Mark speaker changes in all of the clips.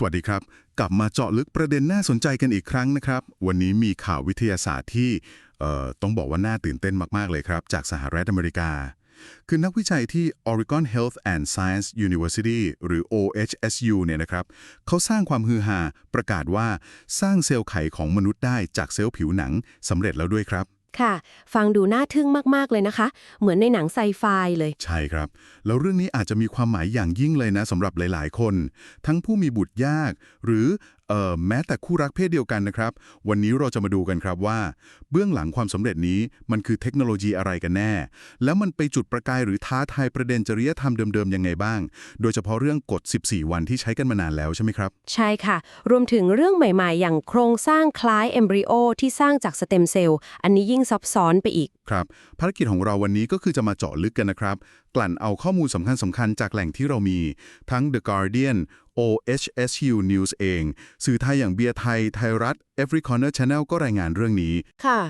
Speaker 1: สวัสดีครับ กลับมาเจาะลึกประเด็นน่าสนใจกันอีกครั้งนะครับ วันนี้มีข่าววิทยาศาสตร์ที่เอ่อต้องบอกว่าน่าตื่นเต้นมากๆเลยครับ จากสหรัฐอเมริกา คือนักวิจัยที่ Oregon Health and Science University หรือ OHSU เนี่ยนะครับเขาสร้างความฮือฮาประกาศว่าสร้างเซลล์ไข่ของมนุษย์ได้จากเซลล์ผิวหนังสำเร็จแล้วด้วยครับ
Speaker 2: ค่ะ ฟังดูน่าทึ่งมากๆเลยนะคะ เหมือนในหนังไซไฟเลย
Speaker 1: ใช่ครับ แล้วเรื่องนี้อาจจะมีความหมายอย่างยิ่งเลยนะสำหรับหลาย ๆ คน ทั้งผู้มีบุตรยาก หรือ เอ่อแม้แต่คู่รักเพศเดียวกันนะครับ วันนี้เราจะมาดูกันครับว่า เบื้องหลังความสำเร็จนี้มันคือเทคโนโลยีอะไรกันแน่ แล้วมันไปจุดประกายหรือท้าทายประเด็นจริยธรรมเดิมๆยังไงบ้าง โดยเฉพาะเรื่องกฎ 14 วันที่ใช้กันมานานแล้วใช่ไหมครับ
Speaker 2: ใช่ค่ะ รวมถึงเรื่องใหม่ๆ อย่างโครงสร้างคล้ายเอมบริโอที่สร้างจากสเต็มเซลล์อันนี้ยิ่งซับซ้อนไปอีก
Speaker 1: ครับภารกิจของเราวันนี้ก็คือจะมาเจาะลึกกันนะครับ กลั่นเอาข้อมูลสำคัญสำคัญๆจากแหล่งที่เรามี ทั้ง The Guardian OHSU News เอง สื่อไทยอย่างเบียร์ไทย ไทยรัฐ Every Corner Channel ก็รายงานเรื่องนี้
Speaker 2: ค่ะ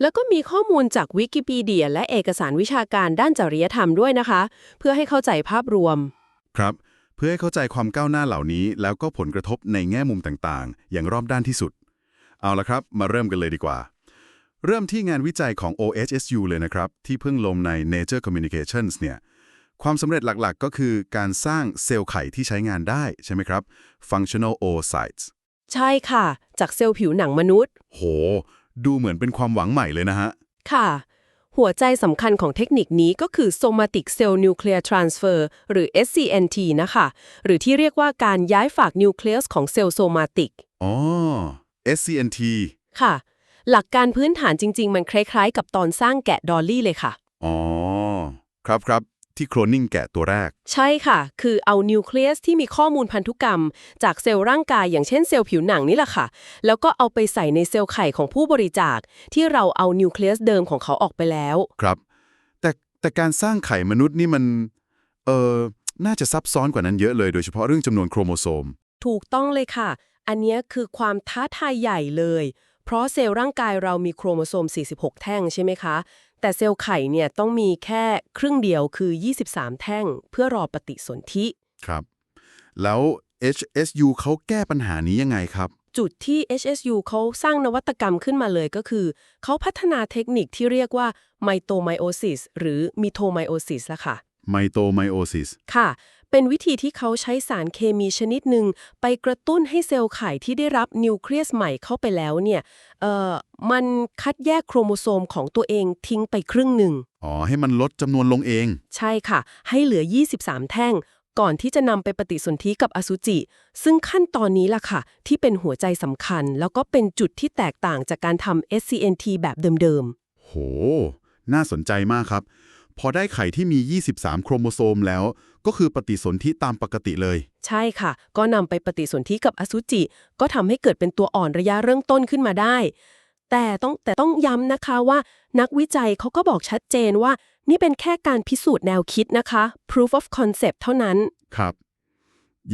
Speaker 2: แล้วก็มีข้อมูลจากวิกิพีเดีย และเอกสารวิชาการด้านจริยธรรมด้วยนะคะ เพื่อให้เข้าใจภาพรวม
Speaker 1: ครับ เพื่อให้เข้าใจความก้าวหน้าเหล่านี้ แล้วก็ผลกระทบในแง่มุมต่างๆ อย่างรอบด้านที่สุด เอาละครับ มาเริ่มกันเลยดีกว่า เริ่มที่งานวิจัยของ OHSU เลยนะครับ ที่เพิ่งลงใน Nature Communications เนี่ย ความสำเร็จหลักๆ ก็คือการสร้างเซลล์ไข่ที่ใช้งานได้ใช่ไหมครับ functional oocytes
Speaker 2: ใช่ค่ะ จากเซลล์ผิวหนังมนุษย์
Speaker 1: โห ดูเหมือนเป็นความหวังใหม่เลยนะฮะ
Speaker 2: ค่ะ หัวใจสำคัญของเทคนิคนี้ก็คือ somatic cell nuclear transfer หรือ SCNT นะคะ หรือที่เรียกว่าการย้ายฝากนิวเคลียสของเซลล์โซมาติก
Speaker 1: อ๋อ SCNT
Speaker 2: ค่ะ หลักการพื้นฐานจริง ๆ มันคล้ายๆ กับตอนสร้างแกะดอลลี่เลยค่ะ
Speaker 1: อ๋อ ครับครับ ที่โคลนนิ่งแกะตัวแรก
Speaker 2: ใช่ค่ะ คือเอานิวเคลียสที่มีข้อมูลพันธุกรรม จากเซลล์ร่างกายอย่างเช่นเซลล์ผิวหนังนี่แหละค่ะ แล้วก็เอาไปใส่ในเซลล์ไข่ของผู้บริจาค ที่เราเอานิวเคลียสเดิมของเขาออกไปแล้ว
Speaker 1: ครับ แต่แต่การสร้างไข่มนุษย์นี่มัน เออน่าจะซับซ้อนกว่านั้นเยอะเลยโดยเฉพาะเรื่องจำนวนโครโมโซม
Speaker 2: ถูกต้องเลยค่ะ อันเนี้ยคือความท้าทายใหญ่เลย เพราะเซลล์ร่างกายเรามีโครโมโซม 46 แท่งใช่ไหมคะ แต่เซลล์ไข่เนี่ยต้องมีแค่ครึ่งเดียวคือ 23 แท่ง เพื่อรอปฏิสนธิ
Speaker 1: ครับ แล้ว HSU เขาแก้ปัญหานี้ยังไงครับ
Speaker 2: จุดที่ HSU เขาสร้างนวัตกรรมขึ้นมาเลยก็คือ เขาพัฒนาเทคนิคที่เรียกว่าไมโตไมโอซิสหรือมิโทไมโอซิสละค่ะ
Speaker 1: ไมโตไมโอซิส
Speaker 2: ค่ะ เป็นวิธีที่เขาใช้สารเคมีชนิดหนึ่งไปกระตุ้นให้เซลล์ไข่ที่ได้รับนิวเคลียสใหม่เข้าไปแล้วเนี่ยเอ่อมันคัดแยกโครโมโซมของตัวเองทิ้งไปครึ่งหนึ่ง
Speaker 1: อ๋อ ให้มันลดจำนวนลงเอง
Speaker 2: ใช่ค่ะ ให้เหลือ 23 แท่ง ก่อนที่จะนำไปปฏิสนธิกับอสุจิ ซึ่งขั้นตอนนี้ล่ะค่ะ ที่เป็นหัวใจสำคัญ แล้วก็เป็นจุดที่แตกต่างจากการทำ SCNT แบบเดิม
Speaker 1: โห น่าสนใจมากครับ พอได้ไข่ที่มี 23 โครโมโซมแล้ว ก็คือปฏิสนธิตามปกติเลย
Speaker 2: ๆใช่ค่ะ ก็นำไปปฏิสนธิกับอสุจิ ก็ทำให้เกิดเป็นตัวอ่อนระยะเริ่มต้นขึ้นมาได้ แต่ต้องแต่ต้องย้ำนะคะว่า นักวิจัยเขาก็บอกชัดเจนว่า นี่เป็นแค่การพิสูจน์แนวคิดนะคะ proof of concept เท่านั้น
Speaker 1: ครับ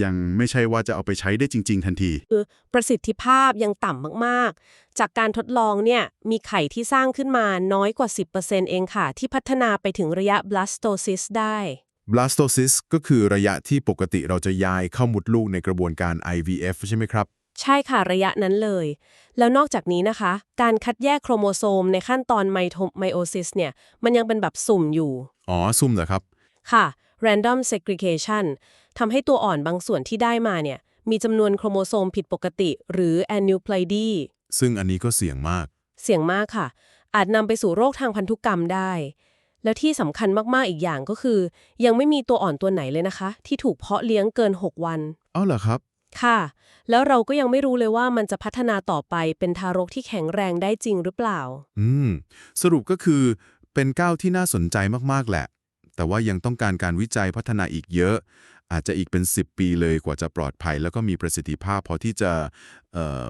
Speaker 1: ยังไม่ใช่ว่าจะเอาไปใช้ได้จริง ๆ ทันที
Speaker 2: คือประสิทธิภาพยังต่ำมากๆ จากการทดลองเนี่ยมีไข่ที่สร้างขึ้นมาน้อยกว่า 10%เองค่ะ ที่พัฒนาไปถึงระยะ blastocyst ได้
Speaker 3: blastocyst ก็คือระยะที่ปกติเราจะย้ายเข้ามุดลูกในกระบวนการ IVF ใช่ไหมครับ
Speaker 2: ใช่ค่ะระยะนั้นเลย แล้วนอกจากนี้นะคะ การคัดแยกโครโมโซมในขั้นตอนไมโทไมโอซิสเนี่ยมันยังเป็นแบบสุ่มอยู่
Speaker 3: อ๋อ ซุ่มเหรอครับ
Speaker 2: ค่ะ random segregation ทำให้ตัวอ่อนบางส่วนที่ได้มาเนี่ย มีจำนวนโครโมโซมผิดปกติ หรือ aneuploidy
Speaker 3: ซึ่งอันนี้ก็เสี่ยงมาก
Speaker 2: เสี่ยงมากค่ะ อาจนำไปสู่โรคทางพันธุกรรมได้ แล้วที่สำคัญมากๆอีกอย่างก็คือ ยังไม่มีตัวอ่อนตัวไหนเลยนะคะ ที่ถูกเพาะเลี้ยงเกิน 6 วัน
Speaker 3: เอาเหรอครับ
Speaker 2: ค่ะ แล้วเราก็ยังไม่รู้เลยว่ามันจะพัฒนาต่อไปเป็นทารกที่แข็งแรงได้จริงหรือเปล่า
Speaker 3: อืม สรุปก็คือเป็นก้าวที่น่าสนใจมากๆแหละ แต่ว่ายังต้องการการวิจัยพัฒนาอีกเยอะ อาจจะอีกเป็น 10 ปีเลยกว่าจะปลอดภัย แล้วก็มีประสิทธิภาพพอที่จะเอ่อ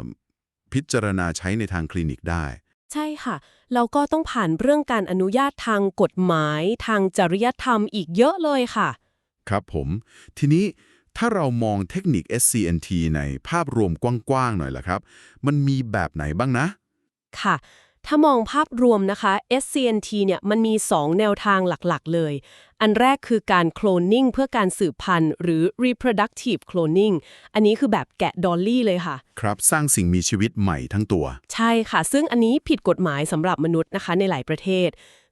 Speaker 3: พิจารณาใช้ในทางคลินิกได้
Speaker 2: ใช่ค่ะ เราก็ต้องผ่านเรื่องการอนุญาตทางกฎหมายทางจริยธรรมอีกเยอะเลยค่ะ
Speaker 3: ครับผม ทีนี้ถ้าเรามองเทคนิค SCNT ในภาพรวมกว้างๆหน่อยล่ะครับ มันมีแบบไหนบ้างนะ
Speaker 2: ค่ะ ถ้ามองภาพรวมนะคะ SCNT เนี่ยมันมี 2 แนวทางหลักๆ เลย อันแรกคือการโคลนนิ่งเพื่อการสืบพันธุ์หรือ reproductive cloning อันนี้คือแบบแกะดอลลี่เลยค่ะ
Speaker 3: ครับ สร้างสิ่งมีชีวิตใหม่ทั้งตัว
Speaker 2: ใช่ค่ะ ซึ่งอันนี้ผิดกฎหมายสำหรับมนุษย์นะคะในหลายประเทศ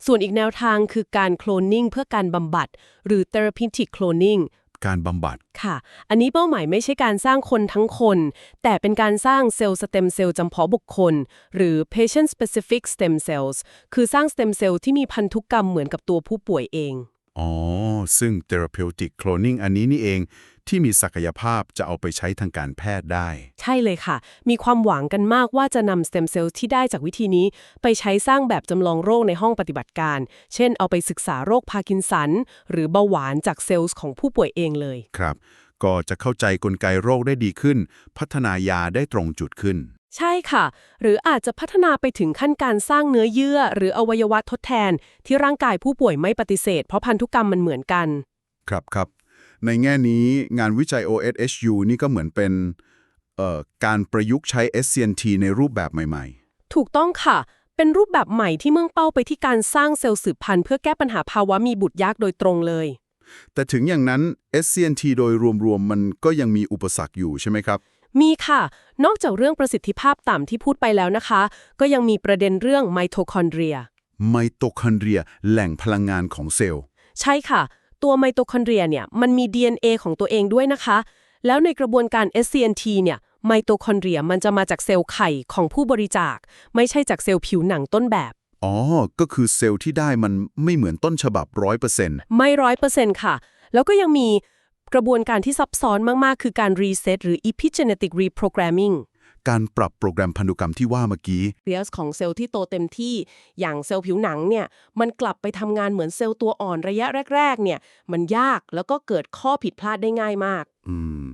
Speaker 2: ส่วนอีกแนวทางคือการโคลนนิ่งเพื่อการบำบัด หรือ therapeutic cloning
Speaker 3: การบำบัด
Speaker 2: ค่ะ อันนี้เป้าหมายไม่ใช่การสร้างคนทั้งคน แต่เป็นการสร้างเซลล์สเต็มเซลล์จำเพาะบุคคล หรือ patient specific stem cells คือสร้างสเต็มเซลล์ที่มีพันธุกรรมเหมือนกับตัวผู้ป่วยเอง
Speaker 3: อ๋อ ซึ่ง therapeutic cloning อันนี้นี่เอง ที่มีศักยภาพจะเอาไปใช้ทางการแพทย์ได้
Speaker 2: ใช่เลยค่ะ มีความหวังกันมากว่าจะนำสเต็มเซลล์ที่ได้จากวิธีนี้ ไปใช้สร้างแบบจำลองโรคในห้องปฏิบัติการ เช่น เอาไปศึกษาโรคพาร์กินสัน หรือเบาหวานจากเซลล์ของผู้ป่วยเองเลย
Speaker 3: ครับ ก็จะเข้าใจกลไกโรคได้ดีขึ้น พัฒนายาได้ตรงจุดขึ้น
Speaker 2: ใช่ค่ะ หรืออาจจะพัฒนาไปถึงขั้นการสร้างเนื้อเยื่อ หรืออวัยวะทดแทน ที่ร่างกายผู้ป่วยไม่ปฏิเสธ เพราะพันธุกรรมมันเหมือนกัน
Speaker 3: ครับครับ ในแง่นี้งานวิจัย OSHU นี่ก็เหมือนเป็นเอ่อการประยุกต์ใช้ SCNT ในรูปแบบใหม่
Speaker 2: ถูกต้องค่ะ เป็นรูปแบบใหม่ที่มุ่งเป้าไปที่การสร้างเซลล์สืบพันธุ์เพื่อแก้ปัญหาภาวะมีบุตรยากโดยตรงเลย
Speaker 3: ๆแต่ถึงอย่างนั้น SCNT โดยรวมๆ มันก็ยังมีอุปสรรคอยู่ใช่ไหมครับ
Speaker 2: มีค่ะ นอกจากเรื่องประสิทธิภาพต่ำที่พูดไปแล้วนะคะ ก็ยังมีประเด็นเรื่องไมโทคอนเดรีย
Speaker 3: ไมโตคอนเดรีย แหล่งพลังงานของเซลล์
Speaker 2: ใช่ค่ะ ตัวไมโทคอนเดรียเนี่ยมันมี DNA ของตัวเองด้วยนะคะ แล้วในกระบวนการ SCNT เนี่ยไมโทคอนเดรียมันจะมาจากเซลล์ไข่ของผู้บริจาค ไม่ใช่จากเซลล์ผิวหนังต้นแบบ
Speaker 3: อ๋อ ก็คือเซลล์ที่ได้มันไม่เหมือนต้นฉบับร้อยเปอร์เซ็นต์
Speaker 2: ไม่ร้อยเปอร์เซ็นต์ค่ะ แล้วก็ยังมีกระบวนการที่ซับซ้อนมาก ๆ คือการรีเซ็ตหรือ epigenetic reprogramming
Speaker 3: การปรับโปรแกรมพันธุกรรมที่ว่าเมื่อกี้
Speaker 2: เรียสของเซลล์ที่โตเต็มที่อย่างเซลล์ผิวหนังเนี่ยมันกลับไปทำงานเหมือนเซลล์ตัวอ่อนระยะแรก ๆ เนี่ยมันยากแล้วก็เกิดข้อผิดพลาดได้ง่ายมาก
Speaker 1: อืม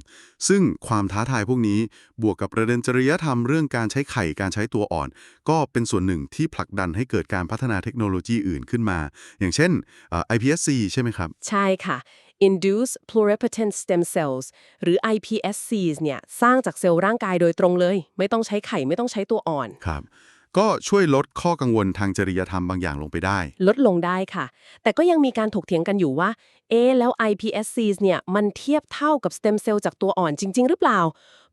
Speaker 1: ซึ่งความท้าทายพวกนี้บวกกับประเด็นจริยธรรมเรื่องการใช้ไข่การใช้ตัวอ่อน ก็เป็นส่วนหนึ่งที่ผลักดันให้เกิดการพัฒนาเทคโนโลยีอื่นขึ้นมา อย่างเช่นเอ่อ iPSC ใช่ไหมครับ
Speaker 2: ใช่ค่ะ induced pluripotent stem cells หรือ iPSCs เนี่ยสร้างจากเซลล์ร่างกายโดยตรงเลย ไม่ต้องใช้ไข่ไม่ต้องใช้ตัวอ่อน
Speaker 1: ครับ ก็ช่วยลดข้อกังวลทางจริยธรรมบางอย่างลงไปได้
Speaker 2: ลดลงได้ค่ะ แต่ก็ยังมีการถกเถียงกันอยู่ว่า เอ๊ะแล้ว iPSCs เนี่ยมันเทียบเท่ากับสเต็มเซลล์จากตัวอ่อนจริง ๆ หรือเปล่า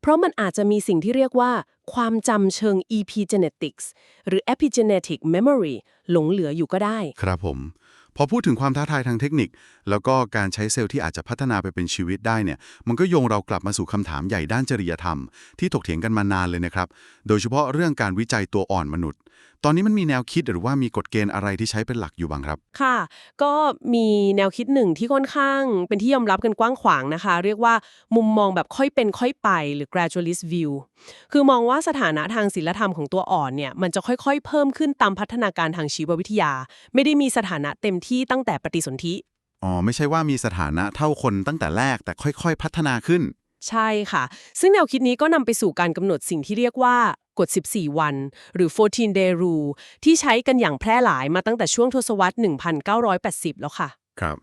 Speaker 2: เพราะมันอาจจะมีสิ่งที่เรียกว่า ความจำเชิง epigenetics หรือ epigenetic memory หลงเหลืออยู่ก็ได้
Speaker 1: ครับผม พอพูดถึงความท้าทายทางเทคนิค แล้วก็การใช้เซลล์ที่อาจจะพัฒนาไปเป็นชีวิตได้เนี่ย มันก็โยงเรากลับมาสู่คำถามใหญ่ด้านจริยธรรม ที่ถกเถียงกันมานานเลยนะครับ โดยเฉพาะเรื่องการวิจัยตัวอ่อนมนุษย์ ตอนนี้มันมีแนวคิดหรือว่ามีกฎเกณฑ์อะไรที่ใช้เป็นหลักอยู่บ้างครับ
Speaker 2: ค่ะ ก็มีแนวคิดหนึ่งที่ค่อนข้าง เป็นที่ยอมรับกันกว้างขวางนะคะ เรียกว่ามุมมองแบบค่อยเป็นค่อยไปหรือ gradualist view คือมองว่าสถานะทางศิลธรรมของตัวอ่อนเนี่ยมันจะค่อยๆ เพิ่มขึ้นตามพัฒนาการทางชีววิทยา ไม่ได้มีสถานะเต็มที่ตั้งแต่ปฏิสนธิ
Speaker 1: อ๋อไม่ใช่ว่ามีสถานะเท่าคนตั้งแต่แรกแต่ค่อย ๆ พัฒนาขึ้น
Speaker 2: ใช่ค่ะ ซึ่งแนวคิดนี้ก็นำไปสู่การกำหนดสิ่งที่เรียกว่ากฎ 14 วัน หรือ 14 day rule ที่ใช้กันอย่างแพร่หลายมาตั้งแต่ช่วงทศวรรษ 1980 แล้วค่ะ
Speaker 1: ครับ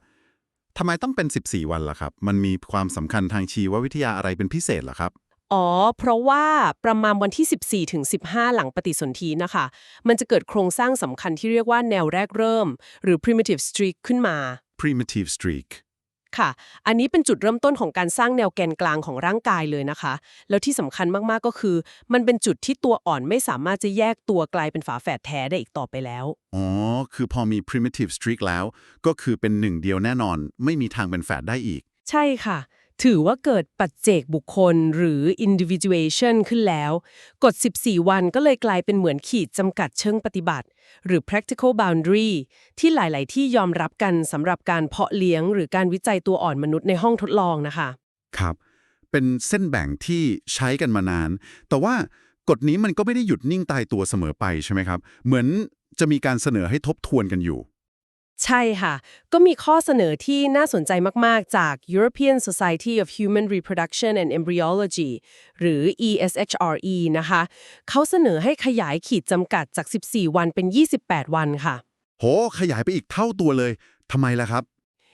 Speaker 1: ทำไมต้องเป็น 14 วันล่ะครับ มันมีความสำคัญทางชีววิทยาอะไรเป็นพิเศษเหรอครับ
Speaker 2: อ๋อ เพราะว่าประมาณวันที่ 14 ถึง 15 หลังปฏิสนธินะคะ มันจะเกิดโครงสร้างสำคัญที่เรียกว่าแนวแรกเริ่ม หรือ primitive streak ขึ้นมา
Speaker 1: primitive streak
Speaker 2: ค่ะ อันนี้เป็นจุดเริ่มต้นของการสร้างแนวแกนกลางของร่างกายเลยนะคะ แล้วที่สำคัญมากๆก็คือ มันเป็นจุดที่ตัวอ่อนไม่สามารถจะแยกตัวกลายเป็นฝาแฝดแท้ได้อีกต่อไปแล้ว
Speaker 1: อ๋อ คือพอมี primitive streak แล้ว ก็คือเป็นหนึ่งเดียวแน่นอน ไม่มีทางเป็นแฝดได้อีก
Speaker 2: ใช่ค่ะ ถือว่าเกิดปัจเจกบุคคลหรือ individuation ขึ้นแล้ว กฎ 14 วันก็เลยกลายเป็นเหมือนขีดจำกัดเชิงปฏิบัติ หรือ practical boundary ที่หลาย ๆ ที่ยอมรับกันสำหรับการเพาะเลี้ยง หรือการวิจัยตัวอ่อนมนุษย์ในห้องทดลองนะคะ
Speaker 1: ครับ เป็นเส้นแบ่งที่ใช้กันมานาน แต่ว่ากฎนี้มันก็ไม่ได้หยุดนิ่งตายตัวเสมอไปใช่ไหมครับ เหมือนจะมีการเสนอให้ทบทวนกันอยู่
Speaker 2: ใช่ค่ะ ก็มีข้อเสนอที่น่าสนใจมาก ๆ จาก European Society of Human Reproduction and Embryology หรือ ESHRE นะคะ เขาเสนอให้ขยายขีดจำกัดจาก 14 วันเป็น 28 วันค่ะ
Speaker 1: โห ขยายไปอีกเท่าตัวเลย ทำไมล่ะครับ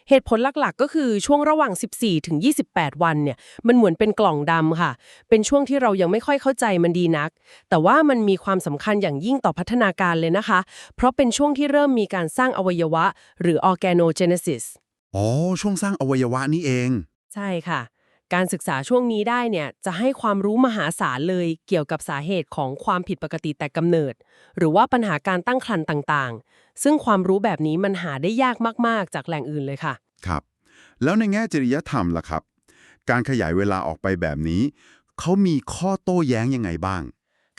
Speaker 2: เหตุผลหลักๆ ก็คือช่วงระหว่าง 14 ถึง 28 วันเนี่ย มันเหมือนเป็นกล่องดำค่ะ เป็นช่วงที่เรายังไม่ค่อยเข้าใจมันดีนัก แต่ว่ามันมีความสำคัญอย่างยิ่งต่อพัฒนาการเลยนะคะ เพราะเป็นช่วงที่เริ่มมีการสร้างอวัยวะ หรือ organogenesis
Speaker 1: อ๋อ ช่วงสร้างอวัยวะนี่เอง
Speaker 2: ใช่ค่ะ การศึกษาช่วงนี้ได้เนี่ย จะให้ความรู้มหาศาลเลยเกี่ยวกับสาเหตุของความผิดปกติแต่กำเนิด หรือว่าปัญหาการตั้งครรภ์ต่างๆ ซึ่งความรู้แบบนี้มันหาได้ยากมากๆ จากแหล่งอื่นเลยค่ะ
Speaker 1: ครับ แล้วในแง่จริยธรรมล่ะครับ การขยายเวลาออกไปแบบนี้ เขามีข้อโต้แย้งยังไงบ้าง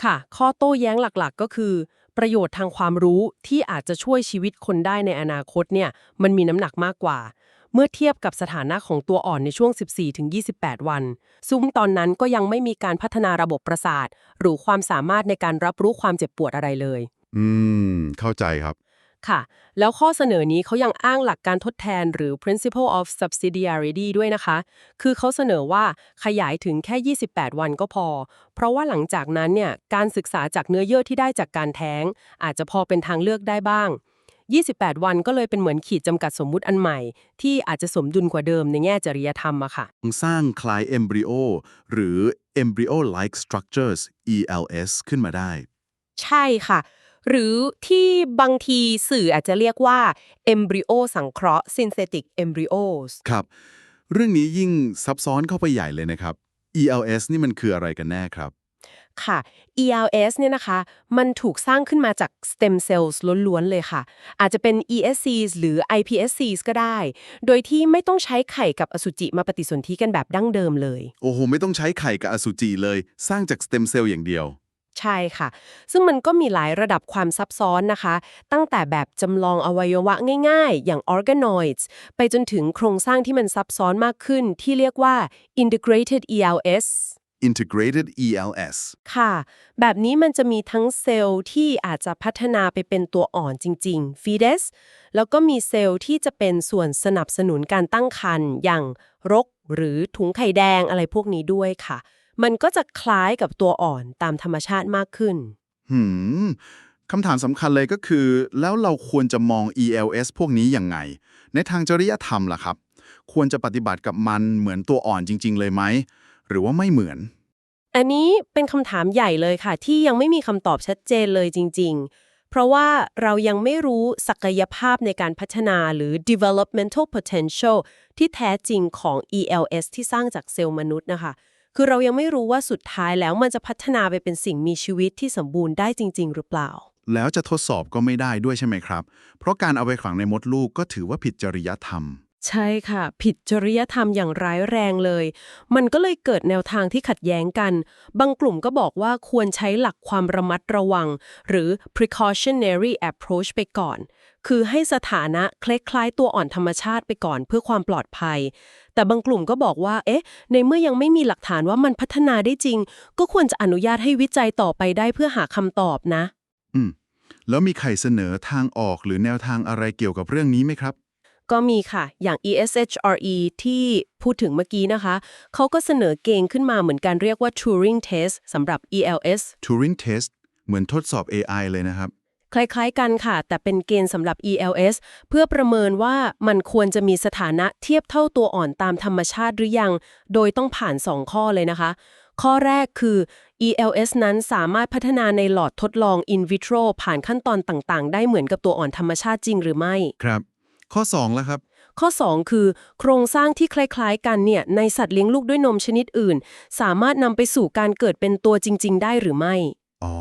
Speaker 2: ค่ะ ข้อโต้แย้งหลักๆ ก็คือ ประโยชน์ทางความรู้ที่อาจจะช่วยชีวิตคนได้ในอนาคตเนี่ยมันมีน้ำหนักมากกว่าเมื่อเทียบกับสถานะของตัวอ่อนในช่วง 14-28 วันซึ่งตอนนั้นก็ยังไม่มีการพัฒนาระบบประสาท หรือความสามารถในการรับรู้ความเจ็บปวดอะไรเลย
Speaker 1: อืม เข้าใจครับ
Speaker 2: ค่ะ แล้วข้อเสนอนี้เขายังอ้างหลักการทดแทนหรือ principle of subsidiarity ด้วยนะคะ คือเขาเสนอว่าขยายถึงแค่ 28 วันก็พอ เพราะว่าหลังจากนั้นเนี่ยการศึกษาจากเนื้อเยื่อที่ได้จากการแท้ง อาจจะพอเป็นทางเลือกได้บ้าง 28 วันก็เลยเป็นเหมือนขีดจำกัดสมมุติอันใหม่ ที่อาจจะสมดุลกว่าเดิมในแง่จริยธรรมอะค่ะ
Speaker 1: สร้างคลาย embryo หรือ embryo-like structures ELS ขึ้นมาได้
Speaker 4: ใช่ค่ะ หรือที่บางทีสื่ออาจจะเรียกว่า embryo สังเคราะห์ synthetic embryos
Speaker 1: ครับ เรื่องนี้ยิ่งซับซ้อนเข้าไปใหญ่เลยนะครับ ELS นี่มันคืออะไรกันแน่ครับ
Speaker 4: ค่ะ ELS เนี่ยนะคะ มันถูกสร้างขึ้นมาจาก stem cells ล้วนๆเลยค่ะ อาจจะเป็น ESCs หรือ iPSCs ก็ได้ โดยที่ไม่ต้องใช้ไข่กับอสุจิมาปฏิสนธิกันแบบดั้งเดิมเลย
Speaker 1: โอ้โห ไม่ต้องใช้ไข่กับอสุจิเลย สร้างจากสเต็มเซลล์อย่างเดียว
Speaker 4: ใช่ค่ะ ซึ่งมันก็มีหลายระดับความซับซ้อนนะคะ ตั้งแต่แบบจำลองอวัยวะง่ายๆ อย่าง organoids ไปจนถึงโครงสร้างที่มันซับซ้อนมากขึ้นที่เรียกว่า integrated ELS
Speaker 1: integrated ELS
Speaker 4: ค่ะ แบบนี้มันจะมีทั้งเซลล์ที่อาจจะพัฒนาไปเป็นตัวอ่อนจริง ๆ fetus แล้วก็มีเซลล์ที่จะเป็นส่วนสนับสนุนการตั้งครรภ์อย่างรกหรือถุงไข่แดงอะไรพวกนี้ด้วยค่ะ มันก็จะคล้ายกับตัวอ่อนตามธรรมชาติมากขึ้น
Speaker 1: หืมคำถามสำคัญเลยก็คือ แล้วเราควรจะมอง ELS พวกนี้ยังไง ในทางจริยธรรมล่ะครับ ควรจะปฏิบัติกับมันเหมือนตัวอ่อนจริง ๆ เลยไหม หรือว่าไม่เหมือน
Speaker 4: อันนี้เป็นคำถามใหญ่เลยค่ะ ที่ยังไม่มีคำตอบชัดเจนเลยจริง ๆ เพราะว่าเรายังไม่รู้ศักยภาพในการพัฒนาหรือ developmental potential ที่แท้จริงของ ELS ที่สร้างจากเซลล์มนุษย์นะคะ คือเรายังไม่รู้ว่าสุดท้ายแล้วมันจะพัฒนาไปเป็นสิ่งมีชีวิตที่สมบูรณ์ได้จริง ๆ หรือเปล่า
Speaker 1: แล้วจะทดสอบก็ไม่ได้ด้วยใช่ไหมครับ เพราะการเอาไปขังในมดลูกก็ถือว่าผิดจริยธรรม
Speaker 2: ใช่ค่ะ ผิดจริยธรรมอย่างร้ายแรงเลย มันก็เลยเกิดแนวทางที่ขัดแย้งกัน บางกลุ่มก็บอกว่าควรใช้หลักความระมัดระวัง หรือ precautionary approach ไปก่อน คือให้สถานะคล้ายๆตัวอ่อนธรรมชาติไปก่อนเพื่อความปลอดภัย แต่บางกลุ่มก็บอกว่า เอ๊ะ ในเมื่อยังไม่มีหลักฐานว่ามันพัฒนาได้จริง ก็ควรจะอนุญาตให้วิจัยต่อไปได้เพื่อหาคำตอบนะ
Speaker 1: อืม แล้วมีใครเสนอทางออกหรือแนวทางอะไรเกี่ยวกับเรื่องนี้ไหมครับ
Speaker 2: ก็มีค่ะ อย่าง ESHRE ที่พูดถึงเมื่อกี้นะคะ เขาก็เสนอเกณฑ์ขึ้นมาเหมือนกันเรียกว่า Turing Test สำหรับ ELS
Speaker 1: Turing Test เหมือนทดสอบ AI เลยนะครับ
Speaker 2: คล้ายๆกันค่ะ แต่เป็นเกณฑ์สำหรับ ELS เพื่อประเมินว่ามันควรจะมีสถานะเทียบเท่าตัวอ่อนตามธรรมชาติหรือยัง โดยต้องผ่าน 2 ข้อเลยนะคะ ข้อแรกคือ ELS นั้นสามารถพัฒนาในหลอดทดลอง in vitro ผ่านขั้นตอนต่างๆ ได้เหมือนกับตัวอ่อนธรรมชาติจริงหรือไม่
Speaker 1: ครับ ข้อ2แล้วครับ
Speaker 2: ข้อ 2 คือ โครงสร้างที่คล้ายๆ กันเนี่ยในสัตว์เลี้ยงลูกด้วยนมชนิดอื่น สามารถนำไปสู่การเกิดเป็นตัวจริง ๆ ได้หรือไม่
Speaker 1: อ๋อ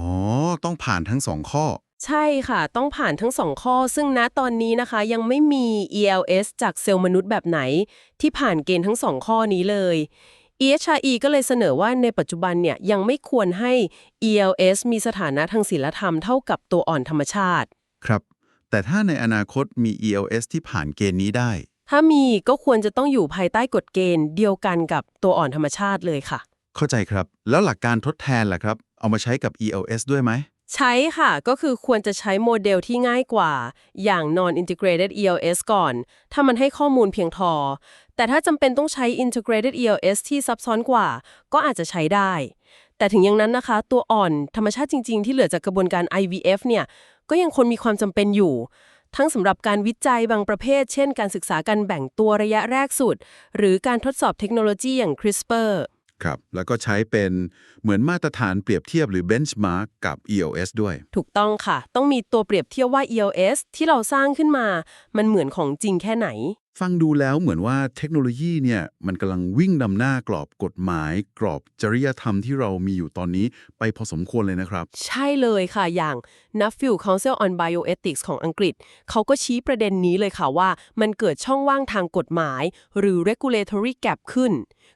Speaker 1: ต้องผ่านทั้งสองข้อ
Speaker 2: ใช่ค่ะ ต้องผ่านทั้งสองข้อ ซึ่งณตอนนี้นะคะ ยังไม่มี ELS จากเซลล์มนุษย์แบบไหน ที่ผ่านเกณฑ์ทั้งสองข้อนี้เลย EHRE ก็เลยเสนอว่าในปัจจุบันเนี่ยยังไม่ควรให้ ELS มีสถานะทางศีลธรรมเท่ากับตัวอ่อนธรรมชาติ
Speaker 1: ครับ แต่ถ้าในอนาคตมี ELS ที่ผ่านเกณฑ์นี้ได้
Speaker 2: ถ้ามีก็ควรจะต้องอยู่ภายใต้กฎเกณฑ์เดียวกันกับตัวอ่อนธรรมชาติเลยค่ะ
Speaker 1: เข้าใจครับ แล้วหลักการทดแทนล่ะครับ เอามาใช้กับ ELS ด้วยไหม
Speaker 2: ใช้ค่ะ ก็คือควรจะใช้โมเดลที่ง่ายกว่า อย่าง non-integrated ELS ก่อน ถ้ามันให้ข้อมูลเพียงพอ แต่ถ้าจำเป็นต้องใช้ integrated ELS ที่ซับซ้อนกว่า ก็อาจจะใช้ได้ แต่ถึงอย่างนั้นนะคะ ตัวอ่อนธรรมชาติจริง ๆ ที่เหลือจากกระบวนการ IVF เนี่ย ก็ยังควรมีความจำเป็นอยู่ ทั้งสำหรับการวิจัยบางประเภท เช่น การศึกษาการแบ่งตัวระยะแรกสุด หรือการทดสอบเทคโนโลยีอย่าง CRISPR
Speaker 1: ครับแล้วก็ใช้เป็นเหมือนมาตรฐานเปรียบเทียบหรือ benchmark กับ ELS ด้วย
Speaker 2: ถูกต้องค่ะ ต้องมีตัวเปรียบเทียบว่า ELS ที่เราสร้างขึ้นมา มันเหมือนของจริงแค่ไหน
Speaker 1: ฟังดูแล้วเหมือนว่าเทคโนโลยีเนี่ยมันกำลังวิ่งนำหน้ากรอบกฎหมาย กรอบจริยธรรมที่เรามีอยู่ตอนนี้ไปพอสมควรเลยนะครับ
Speaker 2: ใช่เลยค่ะอย่าง Nuffield Council on Bioethics ของอังกฤษ เขาก็ชี้ประเด็นนี้เลยค่ะว่า มันเกิดช่องว่างทางกฎหมาย หรือ regulatory gap ขึ้น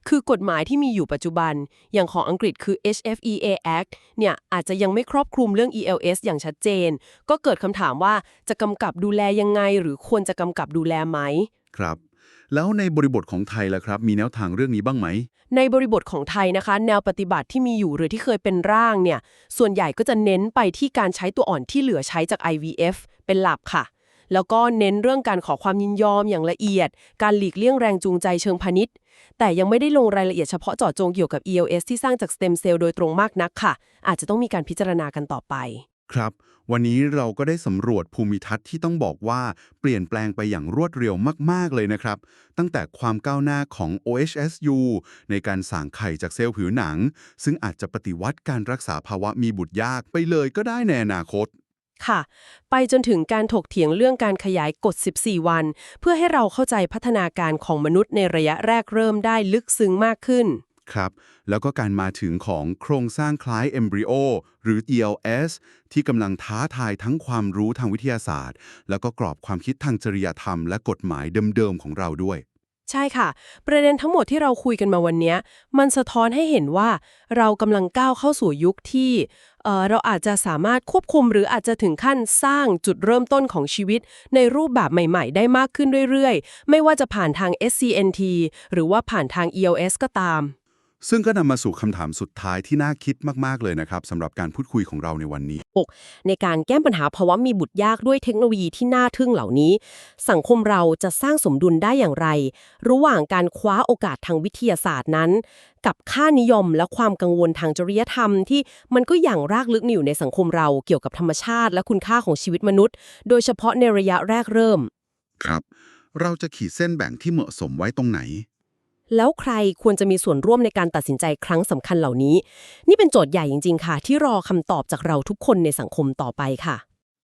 Speaker 2: คือกฎหมายที่มีอยู่ปัจจุบัน อย่างของอังกฤษคือ HFEA Act เนี่ยอาจจะยังไม่ครอบคลุมเรื่อง ELS อย่างชัดเจน ก็เกิดคำถามว่าจะกำกับดูแลยังไง หรือควรจะกำกับดูแลไหม
Speaker 1: ครับ แล้วในบริบทของไทยล่ะครับ มีแนวทางเรื่องนี้บ้างไหม
Speaker 2: ในบริบทของไทยนะคะ แนวปฏิบัติที่มีอยู่หรือที่เคยเป็นร่างเนี่ย ส่วนใหญ่ก็จะเน้นไปที่การใช้ตัวอ่อนที่เหลือใช้จาก IVF เป็นหลักค่ะ แล้วก็เน้นเรื่องการขอความยินยอมอย่างละเอียด การหลีกเลี่ยงแรงจูงใจเชิงพาณิชย์ แต่ยังไม่ได้ลงรายละเอียดเฉพาะเจาะจงเกี่ยวกับ ELS ที่สร้างจากสเต็มเซลล์โดยตรงมากนักค่ะ อาจจะต้องมีการพิจารณากันต่อไป
Speaker 1: ครับ วันนี้เราก็ได้สำรวจภูมิทัศน์ที่ต้องบอกว่าเปลี่ยนแปลงไปอย่างรวดเร็วมาก ๆ เลยนะครับ ตั้งแต่ความก้าวหน้าของ OHSU ในการสางไข่จากเซลล์ผิวหนัง ซึ่งอาจจะปฏิวัติการรักษาภาวะมีบุตรยากไปเลยก็ได้ในอนาคต
Speaker 2: ค่ะ ไปจนถึงการถกเถียงเรื่องการขยายกฎ 14 วัน เพื่อให้เราเข้าใจพัฒนาการของมนุษย์ในระยะแรกเริ่มได้ลึกซึ้งมากขึ้น
Speaker 1: ครับ แล้วก็การมาถึงของโครงสร้างคล้ายเอมบริโอหรือ ELS ที่กำลังท้าทายทั้งความรู้ทางวิทยาศาสตร์ แล้วก็กรอบความคิดทางจริยธรรมและกฎหมายเดิมๆของเราด้วย
Speaker 2: ใช่ค่ะ ประเด็นทั้งหมดที่เราคุยกันมาวันนี้ มันสะท้อนให้เห็นว่าเรากำลังก้าวเข้าสู่ยุคที่เอ่อเราอาจจะสามารถควบคุมหรืออาจจะถึงขั้นสร้างจุดเริ่มต้นของชีวิต ในรูปแบบใหม่ ๆ ได้มากขึ้นเรื่อย ๆ ไม่ว่าจะผ่านทาง SCNT หรือว่าผ่านทาง ELS ก็ตาม
Speaker 1: ซึ่งก็นำมาสู่คำถามสุดท้ายที่น่าคิดมาก ๆ เลยนะครับสำหรับการพูดคุยของเราในวันนี้
Speaker 2: ในการแก้ปัญหาภาวะมีบุตรยากด้วยเทคโนโลยีที่น่าทึ่งเหล่านี้ สังคมเราจะสร้างสมดุลได้อย่างไร ระหว่างการคว้าโอกาสทางวิทยาศาสตร์นั้น กับค่านิยมและความกังวลทางจริยธรรม ที่มันก็อย่างรากลึกอยู่ในสังคมเราเกี่ยวกับธรรมชาติ และคุณค่าของชีวิตมนุษย์ โดยเฉพาะในระยะแรกเริ่ม
Speaker 1: ครับ เราจะขีดเส้นแบ่งที่เหมาะสมไว้ตรงไหน
Speaker 2: แล้วใครควรจะมีส่วนร่วมในการตัดสินใจครั้งสำคัญเหล่านี้ นี่เป็นโจทย์ใหญ่จริง ๆ ค่ะ ที่รอคำตอบจากเราทุกคนในสังคมต่อไปค่ะ